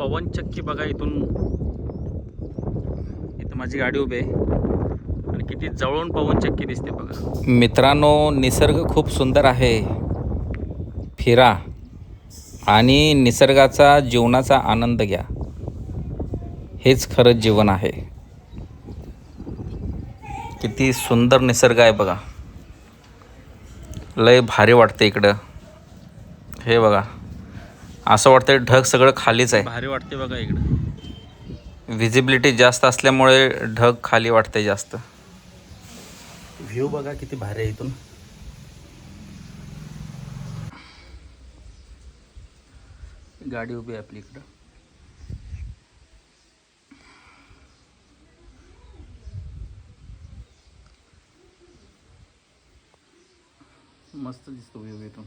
पवनचक्की बघा इथून. इथं माझी गाडी उभी आहे. आणि किती जवळून पवनचक्की दिसते बघा. मित्रांनो निसर्ग खूप सुंदर आहे. फिरा. आणि निसर्गाचा जीवनाचा आनंद घ्या. हेच खरं जीवन आहे. किती सुंदर निसर्ग आहे बघा. लय भारी वाटतं इकडं. हे बघा. असं वाटतं ढग सगळं खालीच आहे. भारी वाटते बघा इकडं. व्हिजिबिलिटी जास्त असल्यामुळे ढग खाली वाटते जास्त. व्ह्यू बघा किती भारी आहे इथून. गाडी उभी आहे आपली इकडं. मस्त दिसतो व्ह्यू इथून.